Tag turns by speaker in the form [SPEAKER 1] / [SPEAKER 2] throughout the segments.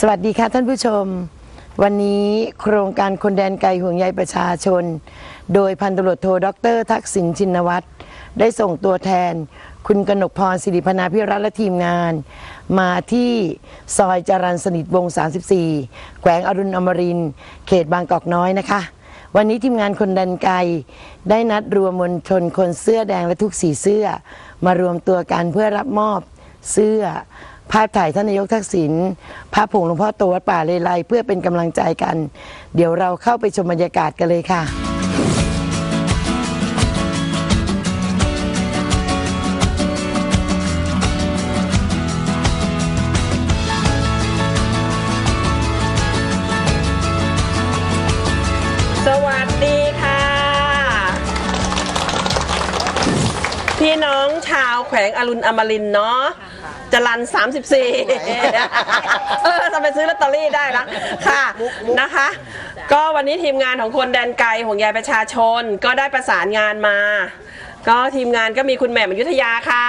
[SPEAKER 1] สวัสดีค่ะท่านผู้ชม วันนี้โครงการคนแดนไกลห่วงใยประชาชน โดยพันตำรวจโทดร ทักษิณชินวัตรได้ส่งตัวแทน คุณกนกพรศิริพนาพิรัตและทีมงาน มาที่ซอยจรันสนิทวง 34 แขวงอรุณอมรินเขตบางกอกน้อยนะคะ วันนี้ทีมงานคนแดันไกล ได้นัดรวมมวลชนคนเสื้อแดงและทุกสีเสื้อ มารวมตัวกันเพื่อรับมอบเสื้อ ภาพถ่ายท่านนายกทักษิณภาพผงหลวงพ่อโตวัดป่าเลไลเพื่อเป็นกำลังใจกัน เดี๋ยวเราเข้าไปชมบรรยากาศกันเลยค่ะ
[SPEAKER 2] สวัสดีค่ะพี่น้องชาวแขวงอรุณอมรินเนาะ จรัน34 เออจะไปซื้อลอตเตอรี่ได้ละค่ะนะคะ ก็วันนี้ทีมงานของคนแดนไกลห่วงใยประชาชนก็ได้ประสานงานมา ก็ทีมงานก็มีคุณแหม่มอยุธยาค่ะ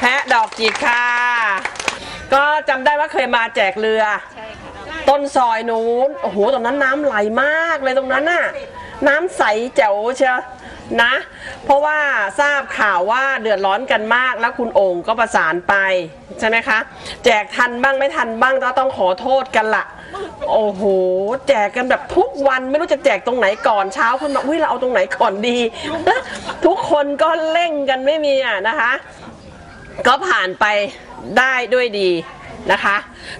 [SPEAKER 2] แพะดอกจิกค่ะ ก็จำได้ว่าเคยมาแจกเรือ ต้นซอยนู้น โอ้โห ตรงนั้นน้ำไหลมากเลยตรงนั้นน่ะ น้ำใสแจ๋วเชียว นะ เพราะว่าทราบข่าวว่าเดือดร้อนกันมากแล้วคุณโอ่งก็ประสานไปใช่ไหมคะ แจกทันบ้างไม่ทันบ้างก็ต้องขอโทษกันละโอ้โห แจกกันแบบทุกวันไม่รู้จะแจกตรงไหนก่อนเช้าคุณบอกอุ้ยเราเอาตรงไหนก่อนดี ทุกคนก็เร่งกันไม่มีอะนะคะ ก็ผ่านไปได้ด้วยดี นะคะ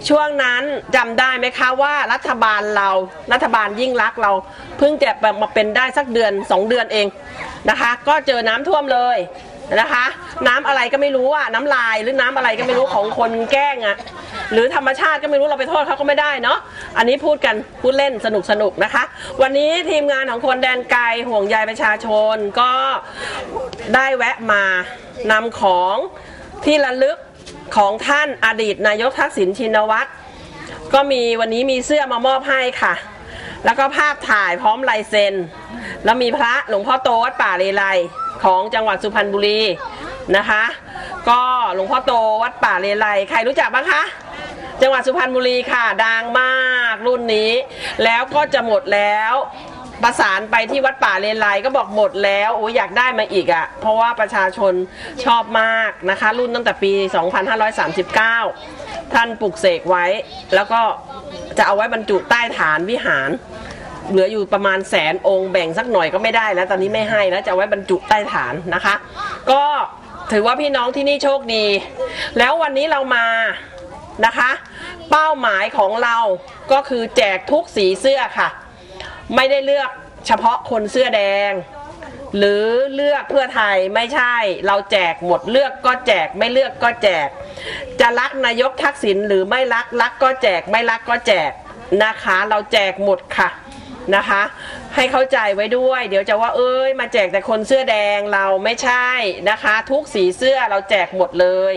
[SPEAKER 2] ช่วงนั้นจำได้ไหมคะว่ารัฐบาลเรารัฐบาลยิ่งรักเราเพิ่งจะมาเป็นได้สักเดือน 2 เดือนเองนะคะ ก็เจอน้ำท่วมเลยนะคะ น้ำอะไรก็ไม่รู้อะน้ำลายหรือน้ำอะไรก็ไม่รู้ของคนแกล้งอะหรือธรรมชาติก็ไม่รู้เราไปโทษเขาก็ไม่ได้เนาะอันนี้พูดกันพูดเล่นสนุกสนุกนะคะ วันนี้ทีมงานของคนแดนไกลห่วงใยประชาชนก็ได้แวะมานำของที่ระลึก ของท่านอดีตนายกทักษิณชินวัตรก็มีวันนี้มีเสื้อมามอบให้ค่ะ แล้วก็ภาพถ่ายพร้อมลายเซ็น แล้วมีพระหลวงพ่อโตวัดป่าเลไลของจังหวัดสุพรรณบุรีนะคะ ก็หลวงพ่อโตวัดป่าเลไลใครรู้จักบ้างคะจังหวัดสุพรรณบุรีค่ะดังมากรุ่นนี้ แล้วก็จะหมดแล้ว ประสานไปที่วัดป่าเลนไลก็บอกหมดแล้วโอ้ยอยากได้มาอีกอะ่ะ เพราะว่าประชาชนชอบมากนะคะ รุ่นตั้งแต่ปี 2539 ท่านปลุกเสกไว้ แล้วก็จะเอาไว้บรรจุใต้ฐานวิหาร เหลืออยู่ประมาณแสนองค์แบ่งสักหน่อยก็ไม่ได้แล้ว ตอนนี้ไม่ให้แล้วจะเอาไว้บรรจุใต้ฐานนะคะ ก็ถือว่าพี่น้องที่นี่โชคดี แล้ววันนี้เรามานะคะ เป้าหมายของเราก็คือแจกทุกสีเสื้อค่ะ ไม่ได้เลือกเฉพาะคนเสื้อแดง หรือเลือกเพื่อไทยไม่ใช่ เราแจกหมดเลือกก็แจกไม่เลือกก็แจก จะรักนายกทักษิณหรือไม่รักรักก็แจกไม่รักก็แจกนะคะ เราแจกหมดค่ะ นะคะ ให้เข้าใจไว้ด้วย เดี๋ยวจะว่าเอ้ยมาแจกแต่คนเสื้อแดงเราไม่ใช่นะคะ ทุกสีเสื้อเราแจกหมดเลย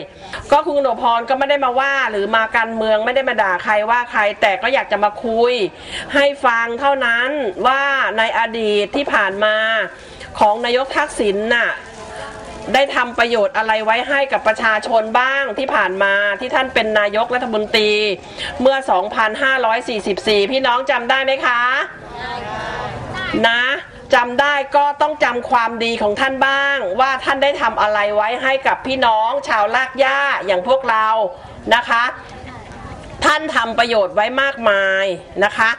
[SPEAKER 2] ก็คุณกนพรก็ไม่ได้มาว่าหรือมาการเมืองไม่ได้มาด่าใครว่าใครแต่ก็อยากจะมาคุย ให้ฟังเท่านั้นว่าในอดีตที่ผ่านมาของนายกทักษิณน่ะได้ทำประโยชน์อะไรไว้ให้กับประชาชนบ้างที่ผ่านมาที่ท่านเป็นนายกรัฐมนตรี เมื่อ 2544 พี่น้องจำได้ไหมคะ นะจำได้ก็ต้องจำความดีของท่านบ้าง ว่าท่านได้ทำอะไรไว้ให้กับพี่น้องชาวลากย่าอย่างพวกเรานะคะ ท่านทำประโยชน์ไว้มากมายนะคะ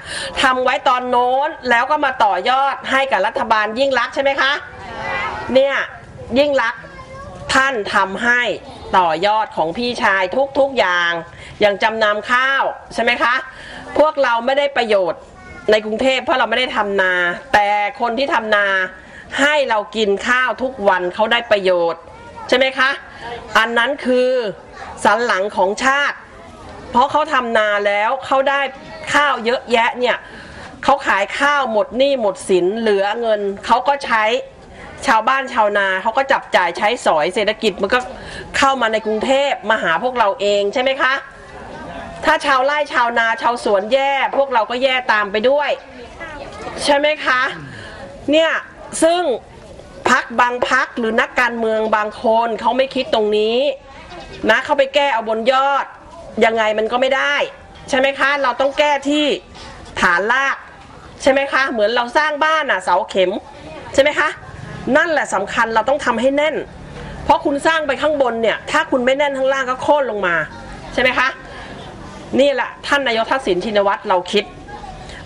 [SPEAKER 2] ทำไว้ตอนโน้นแล้วก็มาต่อยอดให้กับรัฐบาลยิ่งรักใช่ไหมคะเนี่ยยิ่งรักท่านทำให้ต่อยอดของพี่ชายทุกๆอย่าง อย่างจำนำข้าวใช่ไหมคะ พวกเราไม่ได้ประโยชน์ ในกรุงเทพเพราะเราไม่ได้ทำนา แต่คนที่ทำนาให้เรากินข้าวทุกวันเขาได้ประโยชน์ ใช่ไหมคะ อันนั้นคือสันหลังของชาติ เพราะเขาทำนาแล้วเขาได้ข้าวเยอะแยะเนี่ยเขาขายข้าวหมดหนี้หมดสินเหลือเงินเขาก็ใช้ชาวบ้านชาวนาเขาก็จับจ่ายใช้สอยเศรษฐกิจมันก็เข้ามาในกรุงเทพมาหาพวกเราเองใช่ไหมคะ ถ้าชาวไร่ชาวนาชาวสวนแย่ พวกเราก็แย่ตามไปด้วย ใช่ไหมคะ เนี่ย ซึ่งพักบางพักหรือนักการเมืองบางคนเขาไม่คิดตรงนี้นะเขาไปแก้เอาบนยอด ยังไงมันก็ไม่ได้ ใช่ไหมคะ เราต้องแก้ที่ฐานราก ใช่ไหมคะ เหมือนเราสร้างบ้านอะเสาเข็ม ใช่ไหมคะ นั่นแหละสำคัญเราต้องทำให้แน่น เพราะคุณสร้างไปข้างบนเนี่ย ถ้าคุณไม่แน่นข้างล่างก็โค่นลงมา ใช่ไหมคะ นี่แหละท่านนายกทักษิณชินวัตรเราคิด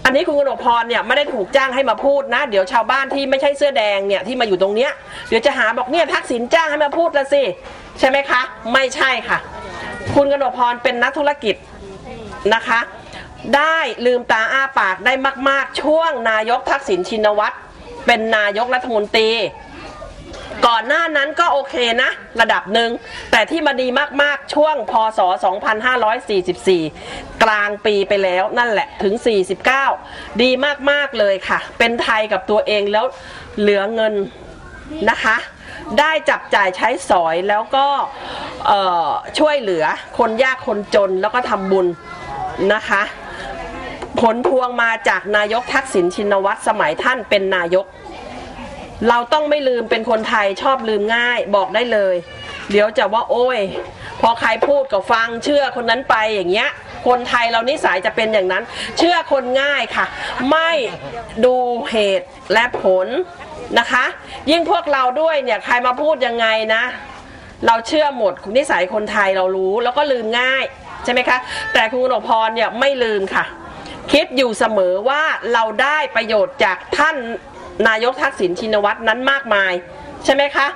[SPEAKER 2] อันนี้คุณกนกพรเนี่ยไม่ได้ถูกจ้างให้มาพูดนะ เดี๋ยวชาวบ้านที่ไม่ใช่เสื้อแดงเนี่ยที่มาอยู่ตรงเนี้ยเดี๋ยวจะหาบอกเนี่ยทักษิณจ้างให้มาพูดละสิใช่ไหมคะ ไม่ใช่ค่ะ คุณกนกพรเป็นนักธุรกิจนะคะ ได้ลืมตาอ้าปากได้มาก ๆ ช่วงนายกทักษิณชินวัตรเป็นนายกรัฐมนตรี ก่อนหน้านั้นก็โอเคนะ ระดับหนึ่ง แต่ที่มาดีมากๆ ช่วงพศ 2544 กลางปีไปแล้วนั่นแหละถึง 49 ดีมากๆเลยค่ะ เป็นไทยกับตัวเองแล้วเหลือเงินนะคะ ได้จับจ่ายใช้สอยแล้วก็ช่วยเหลือคนยากคนจนแล้วก็ทำบุญนะคะผลพวงมาจากนายกทักษิณชินวัตรสมัยท่านเป็นนายก เราต้องไม่ลืมเป็นคนไทยชอบลืมง่ายบอกได้เลย เดี๋ยวจะว่าโอ้ย พอใครพูดก็ฟังเชื่อคนนั้นไปอย่างเงี้ย คนไทยเรานิสัยจะเป็นอย่างนั้น เชื่อคนง่ายค่ะ ไม่ดูเหตุและผลนะคะ ยิ่งพวกเราด้วยเนี่ยใครมาพูดยังไงนะ เราเชื่อหมดนิสัยคนไทยเรารู้แล้วก็ลืมง่ายใช่ไหมคะ แต่คุณกนกพรเนี่ยไม่ลืมค่ะ คิดอยู่เสมอว่าเราได้ประโยชน์จากท่าน นายกทักษิณชินวัตรนั้นมากมาย ใช่ไหมคะ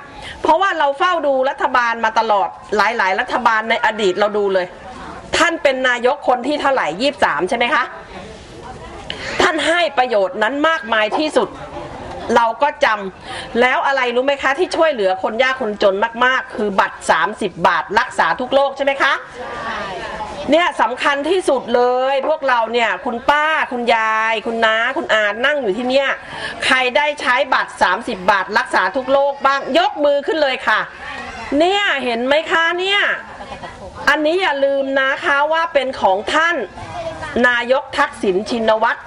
[SPEAKER 2] เพราะว่าเราเฝ้าดูรัฐบาลมาตลอดหลายๆ รัฐบาลในอดีตเราดูเลย ท่านเป็นนายกคนที่เท่าไหร่ยี่สามใช่ไหมคะท่านให้ประโยชน์นั้นมากมายที่สุด เราก็จำแล้วอะไรรู้ไหมคะที่ช่วยเหลือคนยากคนจนมากๆ คือบัตร 30 บาท รักษาทุกโรคใช่ไหมคะ เนี่ยสำคัญที่สุดเลย พวกเราเนี่ยคุณป้าคุณยาย คุณน้าคุณอานั่งอยู่ที่เนี่ย ใครได้ใช้บัตร 30 บาท รักษาทุกโรคบ้างยกมือขึ้นเลยค่ะ เนี่ยเห็นไหมคะเนี่ย อันนี้อย่าลืมนะคะว่าเป็นของท่านนายกทักษิณชินวัตร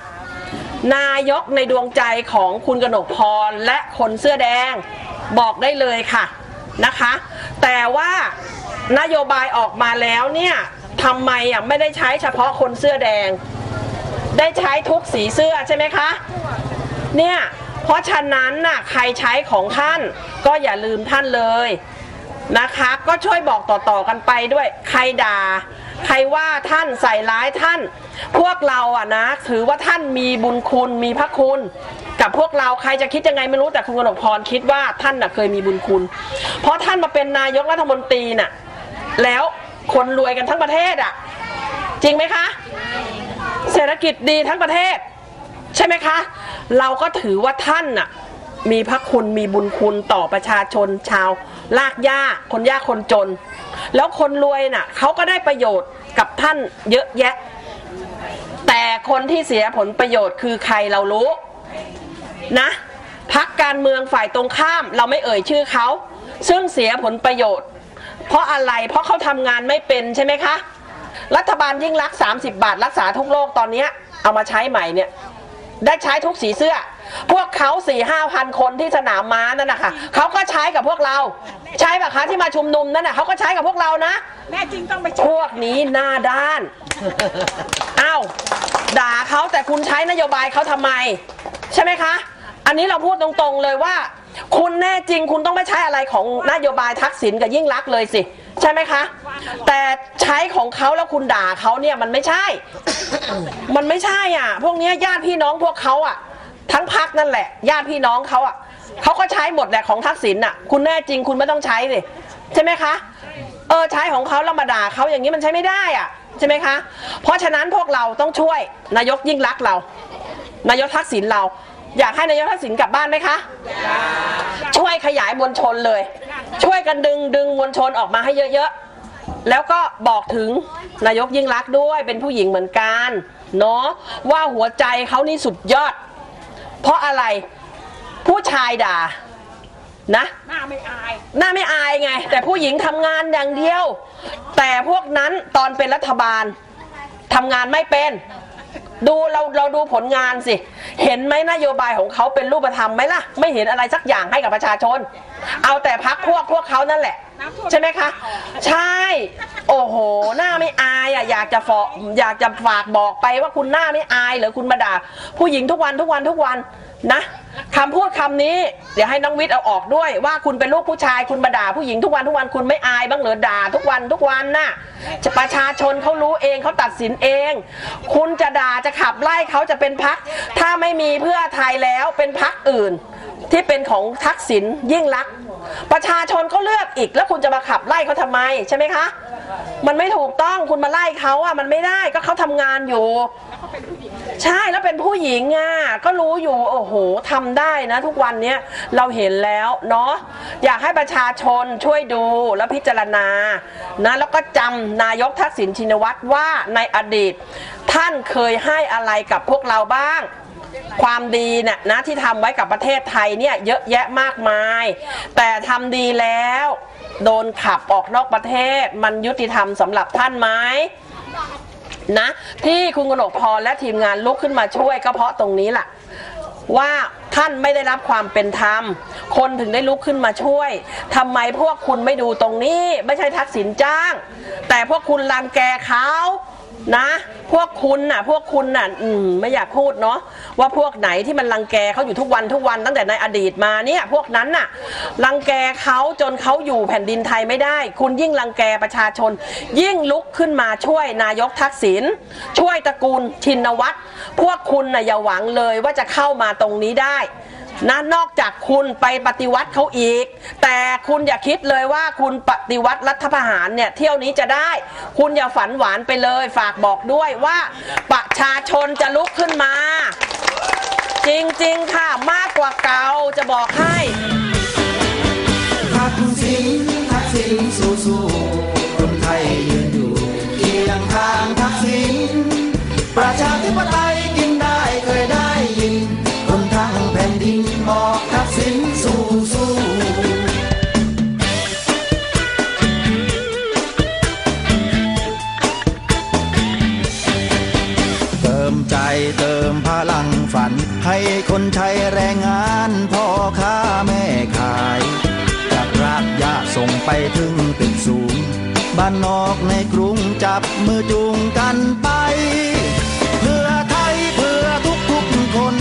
[SPEAKER 2] นายกในดวงใจของคุณกนกพรและคนเสื้อแดงบอกได้เลยค่ะนะคะ แต่ว่านโยบายออกมาแล้วเนี่ย ทำไมอะไม่ได้ใช้เฉพาะคนเสื้อแดง ได้ใช้ทุกสีเสื้อใช่ไหมคะ เนี่ยเพราะฉะนั้นน่ะใครใช้ของท่านก็อย่าลืมท่านเลยนะคะ ก็ช่วยบอกต่อๆกันไปด้วย ใครด่า ใครว่าท่านใส่ร้ายท่าน พวกเราอะนะถือว่าท่านมีบุญคุณมีพระคุณ กับพวกเราใครจะคิดยังไงไม่รู้แต่คุณกนกพรคิดว่าท่านน่ะเคยมีบุญคุณ เพราะท่านมาเป็นนายกรัฐมนตรีน่ะแล้ว คนรวยกันทั้งประเทศอะ จริงไหมคะ เศรษฐกิจดีทั้งประเทศ ใช่ไหมคะ เราก็ถือว่าท่านน่ะมีพระคุณมีบุญคุณต่อประชาชนชาว ลากย่าคนยากคนจน แล้วคนรวยน่ะเขาก็ได้ประโยชน์กับท่านเยอะแยะ แต่คนที่เสียผลประโยชน์คือใครเรารู้นะพักการเมืองฝ่ายตรงข้ามเราไม่เอ่ยชื่อเขา ซึ่งเสียผลประโยชน์ เพราะอะไรเพราะเขาทำงานไม่เป็นใช่ไหมคะ รัฐบาลยิ่งรัก 30 บาท รักษาทุกโรคตอนเนี้ยเอามาใช้ใหม่เนี่ยได้ใช้ทุกสีเสื้อ พวกเขาสี่ห้าพันคนที่สนามม้านั่นนะคะเขาก็ใช้กับพวกเรา ใช่ปะคะที่มาชุมนุมนั่นน่ะเขาก็ใช้กับพวกเรานะ
[SPEAKER 3] แน่จริงต้องไป
[SPEAKER 2] พวกนี้หน้าด้านอ้าวด่าเขาแต่คุณใช้นโยบายเขาทำไม ใช่ไหมคะ อันนี้เราพูดตรงๆเลยว่า คุณแน่จริงคุณต้องไม่ใช้อะไรของนโยบายทักษิณกับยิ่งรักเลยสิ ใช่ไหมคะ แต่ใช้ของเขาแล้วคุณด่าเขาเนี่ยมันไม่ใช่ มันไม่ใช่อะ พวกนี้ญาติพี่น้องพวกเขาอะ ทั้งพักนั่นแหละ ญาติพี่น้องเขาอะเขาก็ใช้หมดแหละของทักษิณอะ คุณแน่จริงคุณไม่ต้องใช้สิใช่ไหมคะ เออใช้ของเขาแล้วมาด่าเขาอย่างนี้มันใช้ไม่ได้อะใช่ไหมคะ เพราะฉะนั้นพวกเราต้องช่วยนายกยิ่งรักเรา นายกทักษิณเรา อยากให้นายกทักษิณกลับบ้านไหมคะ ช่วยขยายมวลชนเลย ช่วยกันดึงดึงมวลชนออกมาให้เยอะๆ แล้วก็บอกถึงนายกยิ่งรักษณ์ด้วยเป็นผู้หญิงเหมือนกันเนาะว่าหัวใจเขานี่สุดยอด เพราะอะไรผู้ชายด่านะ
[SPEAKER 3] หน้าไม่อาย
[SPEAKER 2] หน้าไม่อายไง แต่ผู้หญิงทำงานอย่างเดียว แต่พวกนั้นตอนเป็นรัฐบาลทำงานไม่เป็น ดูเราเราดูผลงานสิ เห็นไหมนโยบายของเขาเป็นรูปธรรมไหมล่ะ ไม่เห็นอะไรสักอย่างให้กับประชาชน เอาแต่พักพวกพวกเขานั่นแหละ ใช่ไหมคะ ใช่ โอ้โห หน้าไม่อายอะอยากจะฝากอยากจะฝากบอกไปว่าคุณหน้าไม่อายเหรือคุณมาด่าผู้หญิงทุกวันทุกวันทุกวันนะ คำพูดคำนี้เดี๋ยวให้น้องวิทย์เอาออกด้วย ว่าคุณเป็นลูกผู้ชายคุณมาด่าผู้หญิงทุกวันทุกวันคุณไม่อายบ้างเหรอด่าทุกวันทุกวันน่ะจะประชาชนเขารู้เองเขาตัดสินเอง คุณจะด่าจะขับไล่เขาจะเป็นพัก ถ้าไม่มีเพื่อไทยแล้วเป็นพักอื่น ที่เป็นของทักษิณยิ่งรัก ประชาชนก็เลือกอีกแล้วคุณจะมาขับไล่เขาทำไมใช่ไหมคะ มันไม่ถูกต้องคุณมาไล่เขาอะมันไม่ได้ก็เขาทำงานอยู่ ใช่แล้วเป็นผู้หญิงอะก็รู้อยู่โอ้โหทำได้นะ ทุกวันเนี้ยเราเห็นแล้วเนาะอยากให้ประชาชนช่วยดูและพิจารณานะแล้วก็จำนายกทักษิณชินวัตรว่าในอดีต ท่านเคยให้อะไรกับพวกเราบ้างความดีเนี่ยนะที่ทำไว้กับประเทศไทยเนี่ยเยอะแยะมากมาย แต่ทำดีแล้ว โดนขับออกนอกประเทศ มันยุติธรรมสำหรับท่านไหม นะ ที่คุณกนกพรและทีมงานลุกขึ้นมาช่วยก็เพราะตรงนี้แหละว่าท่านไม่ได้รับความเป็นธรรม คนถึงได้ลุกขึ้นมาช่วยทำไมพวกคุณไม่ดูตรงนี้ ไม่ใช่ทักษิณจ้าง แต่พวกคุณรังแกเขา นะ พวกคุณน่ะ พวกคุณน่ะ อืมไม่อยากพูดเนาะว่าพวกไหนที่มันรังแกเขาอยู่ทุกวันทุกวันตั้งแต่ในอดีตมาเนี่ย พวกนั้นน่ะรังแกเขาจนเขาอยู่แผ่นดินไทยไม่ได้ คุณยิ่งรังแกประชาชน ยิ่งลุกขึ้นมาช่วยนายกทักษิณช่วยตระกูลชินวัตรพวกคุณน่ะอย่าหวังเลยว่าจะเข้ามาตรงนี้ได้ นะนอกจากคุณไปปฏิวัติเขาอีก แต่คุณอย่าคิดเลยว่าคุณปฏิวัติรัฐประหารเนี่ยเที่ยวนี้จะได้ คุณอย่าฝันหวานไปเลยฝากบอกด้วยว่าประชาชนจะลุกขึ้นมา จริงๆค่ะมากกว่าเก่าจะบอกให้
[SPEAKER 3] ทักษิณทักษิณสู้คนไทยยืนอยู่เคียงข้างทักษิณประชาธิปไตย คนไทยแรงงานพ่อค้าแม่ขายจากรากหญ้าส่งไปถึงตึกสูง บ้านนอกในกรุงจับมือจูงกันไป เพื่อไทยเพื่อทุกทุกคน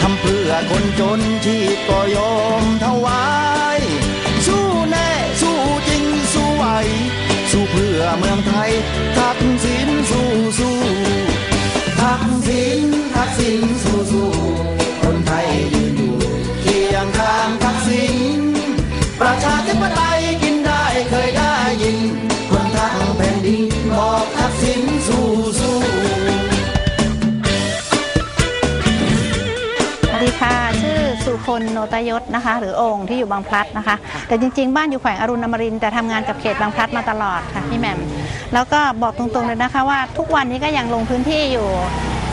[SPEAKER 3] ทำเพื่อคนจนชีพก็ยอมถวาย สู้แน่สู้จริงสู้ไหว สู้เพื่อเมืองไทยทักษิณสู้สู้ทักษิณทักษิณสู้สู้ ยงข้างทักษิณประชาธิปไตยกินได้เคยได้ยิน คนทั้งแผ่นดินบอกทักษิณสู้สู้
[SPEAKER 4] สวัสดีค่ะ ชื่อสุคนโนตยศนะคะ หรือองค์ที่อยู่บางพลัดนะคะ แต่จริง ๆ บ้านอยู่แขวงอรุณอมรินทร์แต่ทำงานกับเขตบางพลัดมาตลอดค่ะพี่แหม่มแล้วก็บอกตรงๆเลยนะคะว่าทุกวันนี้ก็ยังลงพื้นที่อยู่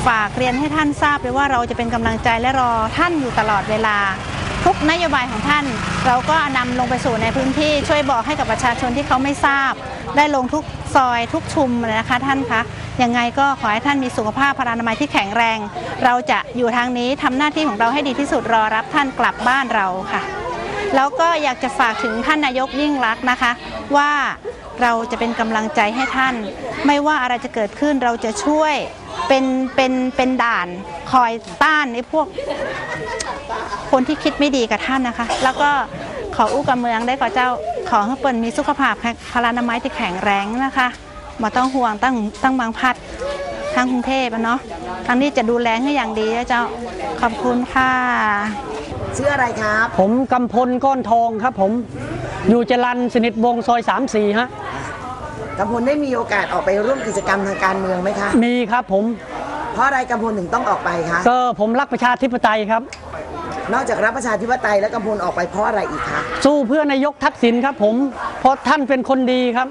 [SPEAKER 4] ฝากเรียนให้ท่านทราบเลยว่าเราจะเป็นกำลังใจและรอท่านอยู่ตลอดเวลา ทุกนโยบายของท่าน เราก็นำลงไปสู่ในพื้นที่ช่วยบอกให้กับประชาชนที่เขาไม่ทราบ ได้ลงทุกซอยทุกชุมเลยนะคะท่านคะยังไงก็ขอให้ท่านมีสุขภาพพลานามัยที่แข็งแรง เราจะอยู่ทางนี้ทำหน้าที่ของเราให้ดีที่สุดรอรับท่านกลับบ้านเราค่ะ แล้วก็อยากจะฝากถึงท่านนายกยิ่งรักนะคะ ว่าเราจะเป็นกำลังใจให้ท่าน ไม่ว่าอะไรจะเกิดขึ้นเราจะช่วยเป็นเป็นเป็นด่านคอยต้านในพวก คนที่คิดไม่ดีกับท่านนะคะ แล้วก็ขออู้กับเมืองได้ขอเจ้าขอให้เปิ่นมีสุขภาพแข็งพลานามัยที่แข็งแรงนะคะมาต้องห่วงตั้งตั้งบางพัดทางกรุงเทพอะเนาะทางนี้จะดูแลให้อย่างดีนะเจ้าขอบคุณค่ะ
[SPEAKER 1] ชื่ออะไรครับ
[SPEAKER 5] ผมกำพลก้อนทองครับ ผมอยู่จรันสนิทวงศ์ซอย3 4ฮะ
[SPEAKER 1] กำพลได้มีโอกาสออกไปร่วมกิจกรรมทางการเมืองไหมคะ
[SPEAKER 5] มีครับผม
[SPEAKER 1] เพราะอะไรกำพลถึงต้องออกไปคะ
[SPEAKER 5] ก็ผมรักประชาธิปไตยครับ
[SPEAKER 1] นอกจากรับประชาธิปไตยแล้วกำพลออกไปเพราะอะไรอีกคะ
[SPEAKER 5] สู้เพื่อนายกทักษิณครับผม เพราะท่านเป็นคนดีครับ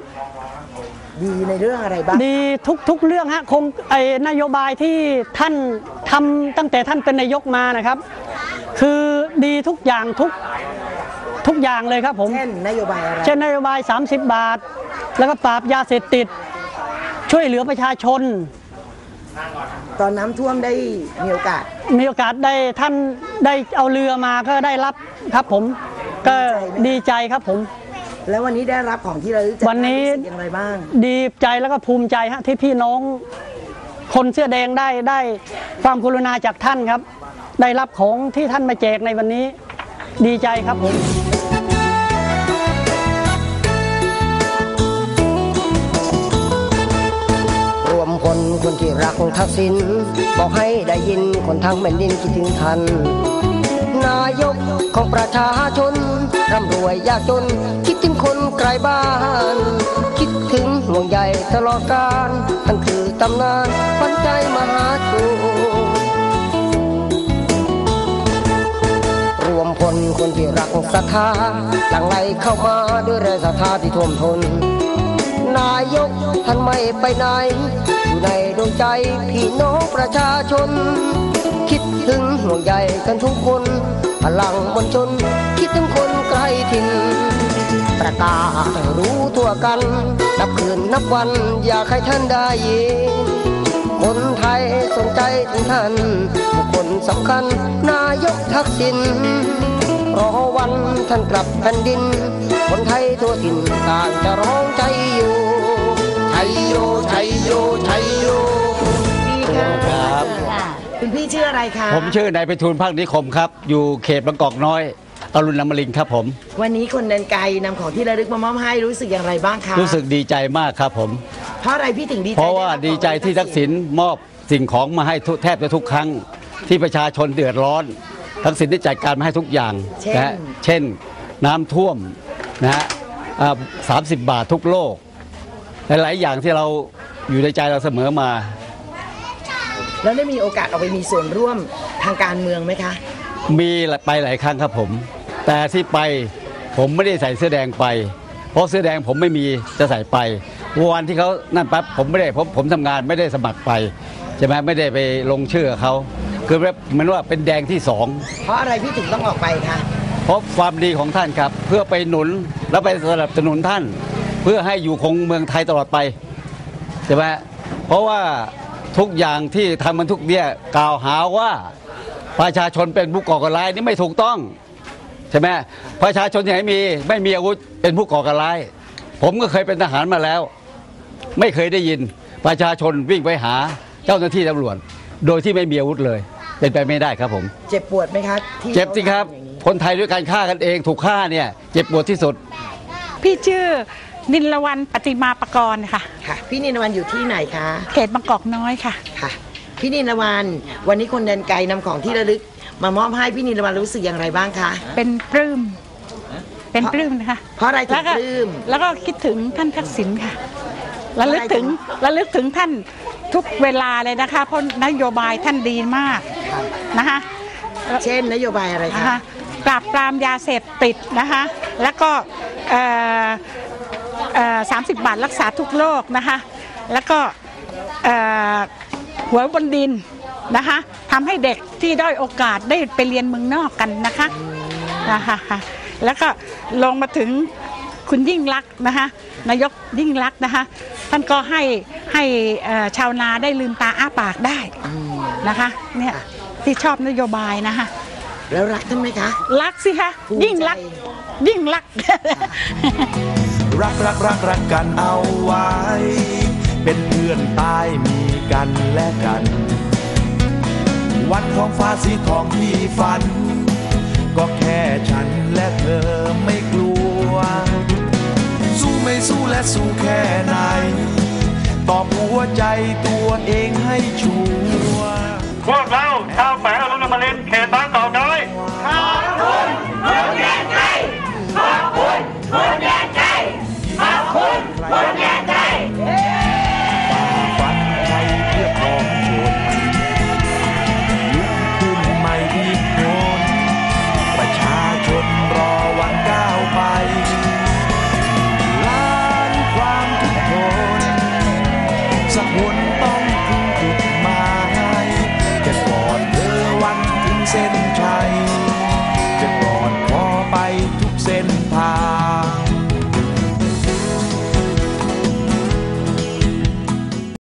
[SPEAKER 1] ดีในเรื่องอะไรบ้าง
[SPEAKER 5] ดีทุกทุกเรื่องฮะคงไอ้นโยบายที่ท่านทำตั้งแต่ท่านเป็นนายกมานะครับ คือดีทุกอย่างทุกทุกอย่างเลยครับผม
[SPEAKER 1] เช่นนโยบายอะไร
[SPEAKER 5] เช่นนโยบาย 30 บาท แล้วก็ปราบยาเสพติด ช่วยเหลือประชาชน
[SPEAKER 1] ตอนน้ำท่วมได้มีโอกาส
[SPEAKER 5] มีโอกาสได้ท่านได้เอาเรือมาก็ได้รับครับผม ก็ดีใจครับผม
[SPEAKER 1] แล้ววันนี้ได้รับของที่ระลึกจาก
[SPEAKER 5] วันนี้
[SPEAKER 1] รู้สึกอย่างไรบ้าง
[SPEAKER 5] ดีใจแล้วก็ภูมิใจฮะที่พี่น้อง คนเสื้อแดงได้ได้ความกรุณาจากท่านครับ ได้รับของที่ท่านมาแจกในวันนี้ ดีใจครับผม
[SPEAKER 6] รวมพลคนที่รักทักษิณบอกให้ได้ยินคนทั้งแผ่นดินคิดถึงท่านนายกของประชาชนร่ำรวยยากจน คิดถึงคนไกลบ้าน คิดถึงห่วงใยตลอดกาลท่านคือตำนานขวัญใจมหาชนรวมพลคนที่รักศรัทธาหลังไหลเข้ามาด้วยแรงศรัทธาที่ท่วมทนน นายกท่านไม่ไปไหน อยู่ในดวงใจพี่น้องประชาชน คิดถึงห่วงใยกันทุกคนพลังมวลชนคิดถึงคนไกลถิ่นประกาศรู้ทั่วกัน นับคืนนับวันอยากให้ท่านได้ยินคนไทยสนใจถึงท่านบุคคลสำคัญนายกทักษิณ รอวันท่านกลับแผ่นดิน คนไทยทั่วถิ่นต่างจะร้องใจอยู่ชัยโยชัยโยชัยโย
[SPEAKER 1] พี่ค่ะ
[SPEAKER 7] ครับ
[SPEAKER 1] คุณพี่ชื่ออะไรคะ
[SPEAKER 7] ผมชื่อนายไปทูลภาคนิคมครับ อยู่เขตบางกอกน้อยอรุณอมรินทร์ครับผม
[SPEAKER 1] วันนี้คนเดินไกลนำของที่ระลึกมามอบให้รู้สึกอย่างไรบ้างคะ
[SPEAKER 7] รู้สึกดีใจมากครับผม
[SPEAKER 1] เพราะอะไรพี่ถึงดีใจ
[SPEAKER 7] เพราะว่า
[SPEAKER 1] ไบของ
[SPEAKER 7] ดีใจที่ทักษิณมอบสิ่งของมาให้ทุกแทบจะทุกครั้งที่ประชาชนเดือดร้อน ทักษิณได้จัดการมาให้ทุกอย่าง
[SPEAKER 1] เช่น
[SPEAKER 7] นะฮะเช่นน้ำท่วมนะฮะสามสิบบาททุกโลก หลายๆอย่างที่เราอยู่ในใจเราเสมอมา
[SPEAKER 1] แล้วได้มีโอกาสออกไปมีส่วนร่วมทางการเมืองไหมคะ
[SPEAKER 7] มีไปหลายครั้งครับผม แต่ที่ไปผมไม่ได้ใส่เสื้อแดงไป เพราะเสื้อแดงผมไม่มีจะใส่ไปวันที่เขานั่นปั๊บผมไม่ได้ผมผมทำงานไม่ได้สมัครไปใช่ไหมไม่ได้ไปลงชื่อกับเขา คือแบบเหมือนว่าเป็นแดงที่สอง
[SPEAKER 1] เพราะอะไรพี่ถึงต้องออกไปคะ
[SPEAKER 7] เพราะความดีของท่านครับ เพื่อไปหนุนแล้วไปสนับสนุนท่าน เพื่อให้อยู่คงเมืองไทยตลอดไปใช่ไหมเพราะว่าทุกอย่างที่ทำมันทุกเนี่ยกล่าวหาว่าประชาชนเป็นผู้ก่อการร้ายนี่ไม่ถูกต้องใช่ไหมประชาชนที่ไหนมีไม่มีอาวุธเป็นผู้ก่อการร้าย ผมก็เคยเป็นทหารมาแล้ว ไม่เคยได้ยินประชาชนวิ่งไปหาเจ้าหน้าที่ตำรวจโดยที่ไม่มีอาวุธเลย เป็นไปไม่ได้ครับผม
[SPEAKER 1] เจ็บปวดไหมคะที่
[SPEAKER 7] เจ็บสิครับ
[SPEAKER 1] ขาทำอย่างนี้
[SPEAKER 7] คนไทยด้วยการฆ่ากันเองถูกฆ่าเนี่ย เจ็บปวดที่สุด
[SPEAKER 8] พี่ชื่อนินละวันปฏิมาปกรณ์ค่ะ
[SPEAKER 1] ค่ะ พี่นินวันอยู่ที่ไหนคะ
[SPEAKER 8] เขตบางกอกน้อยค่ะ
[SPEAKER 1] ค่ะ พี่นินวันวันนี้คนเดินไกลนำของที่ระลึก มามอบให้พี่นินวันรู้สึกอย่างไรบ้างคะ
[SPEAKER 8] เป็นปลื้ม เป็นปลื้มนะคะ
[SPEAKER 1] เพราะอะไรถึง
[SPEAKER 8] แล้วก็
[SPEAKER 1] ปลื้ม
[SPEAKER 8] แล้วก็คิดถึงท่านทักษิณค่ะระลึกถึงระลึกถึงท่านทุกเวลาเลยนะคะ เพราะนโยบายท่านดีมาก นะคะ
[SPEAKER 1] เช่นนโยบายอะไร
[SPEAKER 8] นะ
[SPEAKER 1] คะ
[SPEAKER 8] คะปราบปรามยาเสพติดนะคะ แล้วก็เอ่อเอ่อ30 บาทรักษาทุกโรคนะคะ แล้วก็เอ่อหัวบนดินนะคะทำให้เด็กที่ด้อยโอกาสได้ไปเรียนเมืองนอกกันนะคะนะคะค่ะแล้วก็ลงมาถึงคุณยิ่งรักษณ์นะคะนายกยิ่งรักษณ์นะคะ ท่านก็ให้ให้เอ่อชาวนาได้ลืมตาอ้าปากได้นะคะเนี่ย ที่ชอบนโยบายนะคะ
[SPEAKER 1] แล้วรักท่านไหมคะ
[SPEAKER 8] รักสิคะ
[SPEAKER 1] ภูมิใจ
[SPEAKER 8] ยิ่งรัก ยิ่งรัก
[SPEAKER 9] รักรักรักรักกันเอาไว้ เป็นเพื่อนตายมีกันและกัน วันของฟ้าสีทองที่ฝัน ก็แค่ฉันและเธอไม่กลัว สู้ไม่สู้และสู้แค่ไหน ตอบหัวใจตัวเองให้ชัวร์
[SPEAKER 10] พวกเรา ชาวแฝงอรุณอมรินทร์เขตบางกอก
[SPEAKER 9] น้